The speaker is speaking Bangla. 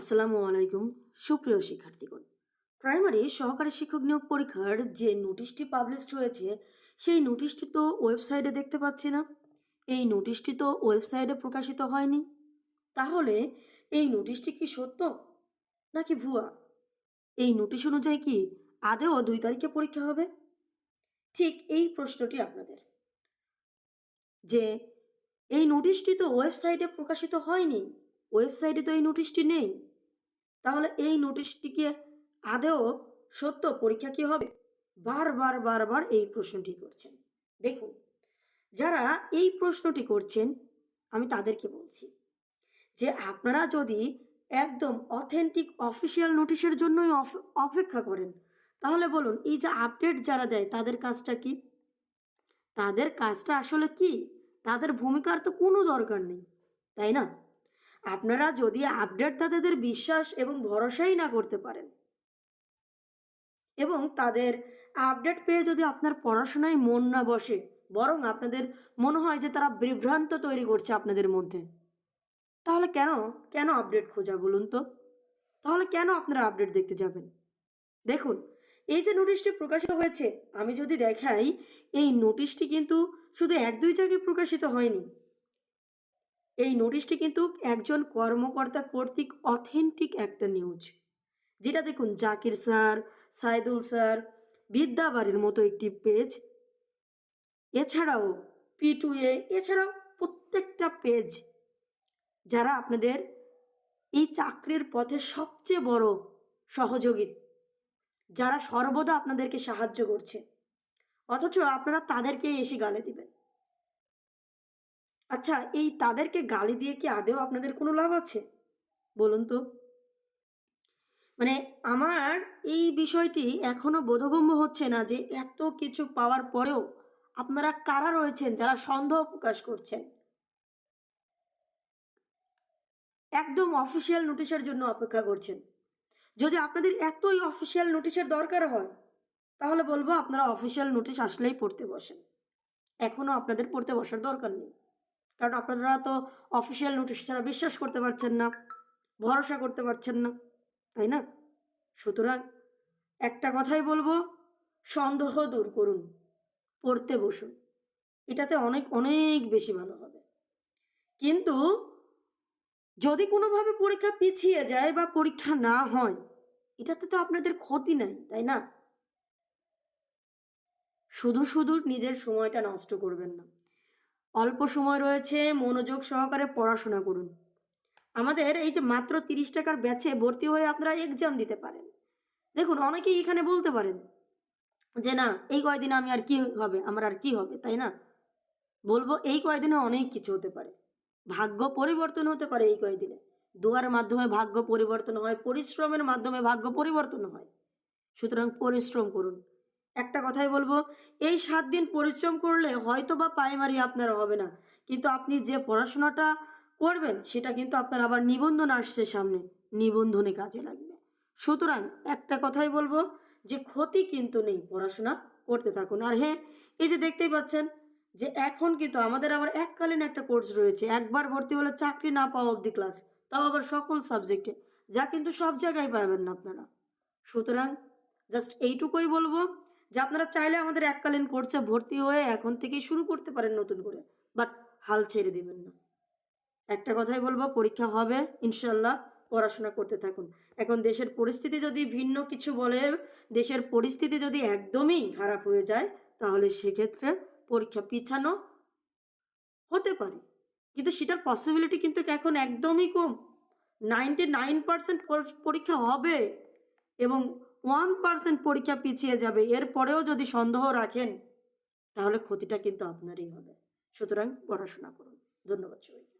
আসসালামু আলাইকুম, সুপ্রিয় শিক্ষার্থীগণ। প্রাইমারি সহকারী শিক্ষক নিয়োগ পরীক্ষার যে নোটিশটি পাবলিশড হয়েছে, সেই নোটিশটি তো ওয়েবসাইটে দেখতে পাচ্ছি না। এই নোটিশটি তো ওয়েবসাইটে প্রকাশিত হয়নি। তাহলে এই নোটিশটি কি সত্য নাকি ভুয়া? এই নোটিশ অনুযায়ী কি আদেও দুই তারিখে পরীক্ষা হবে? ঠিক এই প্রশ্নটি আপনাদের। যে এই নোটিশটি তো ওয়েবসাইটে প্রকাশিত হয়নি, ওয়েবসাইটে তো এই নোটিশটি নেই। তাহলে এই নোটিশটিকে আদেও সত্য পরীক্ষা কি হবে? বারবার বারবার এই প্রশ্নটি করছেন। দেখুন, যারা এই প্রশ্নটি করছেন, আমি তাদেরকে বলছি যে আপনারা যদি একদম অথেন্টিক অফিসিয়াল নোটিশের জন্যই অপেক্ষা করেন, তাহলে বলুন, এই যে আপডেট যারা দেয়, তাদের কাজটা কি? তাদের কাজটা আসলে কি? তাদের ভূমিকার তো কোনো দরকার নেই, তাই না? আপনারা যদি আপডেট তাদের বিশ্বাস এবং ভরসাই না করতে পারেন এবং তাদের আপডেট পেয়ে যদি আপনার পড়াশোনায় মন না বসে, বরং আপনাদের মনে হয় যে তারা বিভ্রান্ত তৈরি করছে আপনাদের মধ্যে, তাহলে কেন কেন আপডেট খোঁজা বলুন তো? তাহলে কেন আপনারা আপডেট দেখতে যাবেন? দেখুন, এই যে নোটিশটি প্রকাশিত হয়েছে, আমি যদি দেখাই, এই নোটিশটি কিন্তু শুধু এক দুই জায়গায় প্রকাশিত হয়নি। এই নোটিশটি কিন্তু একজন কর্মকর্তা কর্তৃক অথেন্টিক একটা নিউজ যেটা দেখুন, জাকির স্যার, সাইদুল স্যার, বিদ্যাবাড়ির মতো একটি পেজ এছাড়াও পি টু এ এছাড়াও প্রত্যেকটা পেজ যারা আপনাদের এই চাকরির পথে সবচেয়ে বড় সহযোগী, যারা সর্বদা আপনাদেরকে সাহায্য করছে। অথচ আপনারা তাদেরকে এসে গালে দিবেন। আচ্ছা এই তাদেরকে গালি দিয়ে কি আদেও আপনাদের কোনো লাভ আছে? বলুন তো। মানে আমার এই বিষয়টি এখনও বোধগম্য হচ্ছে না যে এত কিছু পাওয়ার পরেও আপনারা কারা রয়েছেন যারা সন্দেহ প্রকাশ করছেন? একদম অফিসিয়াল নোটিশের জন্য অপেক্ষা করছেন। যদি আপনাদের এতই অফিসিয়াল নোটিশের দরকার হয়, তাহলে বলব আপনারা অফিসিয়াল নোটিশ আসলেই পড়তে বসেন। এখনও আপনাদের পড়তে বসার দরকার নেই। কারণ আপনারা তো অফিসিয়াল নোটিশ ছাড়া বিশ্বাস করতে পারছেন না, ভরসা করতে পারছেন না, তাই না? সুতরাং একটা কথাই বলব, সন্দেহ দূর করুন, পড়তে বসুন, এটাতে অনেক অনেক বেশি ভালো হবে। কিন্তু যদি কোনোভাবে পরীক্ষা পিছিয়ে যায় বা পরীক্ষা না হয়, এটাতে তো আপনাদের ক্ষতি নাই, তাই না? শুধু শুধু নিজের সময়টা নষ্ট করবেন না। অল্প সময় রয়েছে, মনোযোগ সহকারে পড়াশোনা করুন। আমাদের এই যে মাত্র তিরিশ টাকার ব্যাচে ভর্তি হয়ে আপনারা এক্সাম দিতে পারেন। দেখুন, অনেকেই এখানে বলতে পারেন যে, না, এই কয়দিনে আমি আর কি হবে? আমার আর কি হবে? তাই না? বলব, এই কয়দিনে অনেক কিছু হতে পারে। ভাগ্য পরিবর্তন হতে পারে এই কয়দিনে। দোয়ার মাধ্যমে ভাগ্য পরিবর্তন হয়, পরিশ্রমের মাধ্যমে ভাগ্য পরিবর্তন হয়। সুতরাং পরিশ্রম করুন। একটা কথাই বলব, এই সাত দিন পরিশ্রম করলে হয়তো বা প্রাইমারি আপনার হবে না। কিন্তু আপনি যে পড়াশোনাটা করবেন, সেটা কিন্তু আপনার আবার নিবন্ধন আসছে সামনে। নিবন্ধনে কাজে লাগবে। সুতরাং একটা কথাই বলব, যে ক্ষতি কিন্তু নেই পড়াশোনা করতে থাকুন। আর হ্যাঁ এই যে দেখতেই পাচ্ছেন, যে এখন কিন্তু আমাদের আবার এককালীন একটা কোর্স রয়েছে। একবার ভর্তি হলে চাকরি না পাওয়া অবধি ক্লাস তাও আবার সকল সাবজেক্টে যা কিন্তু সব জায়গায় পাবেন না আপনারা। সুতরাং জাস্ট এইটুকুই বলব যে আপনারা চাইলে আমাদের এককালীন কোর্সে ভর্তি হয়ে এখন থেকেই শুরু করতে পারেন নতুন করে বাট হাল ছেড়ে দেবেন না। একটা কথাই বলব, পরীক্ষা হবে ইনশাল্লাহ পড়াশোনা করতে থাকুন। এখন দেশের পরিস্থিতি যদি ভিন্ন কিছু বলে, দেশের পরিস্থিতি যদি একদমই খারাপ হয়ে যায়, তাহলে সেক্ষেত্রে পরীক্ষা পিছানো হতে পারে। কিন্তু সেটার পসিবিলিটি কিন্তু এখন একদমই কম। নাইনটি নাইন পার্সেন্ট পরীক্ষা হবে এবং ওয়ান পার্সেন্ট পরীক্ষা পিছিয়ে যাবে এরপরেও যদি সন্দেহ রাখেন, তাহলে ক্ষতিটা কিন্তু আপনারই হবে। সুতরাং পড়াশোনা করুন। ধন্যবাদ সবাই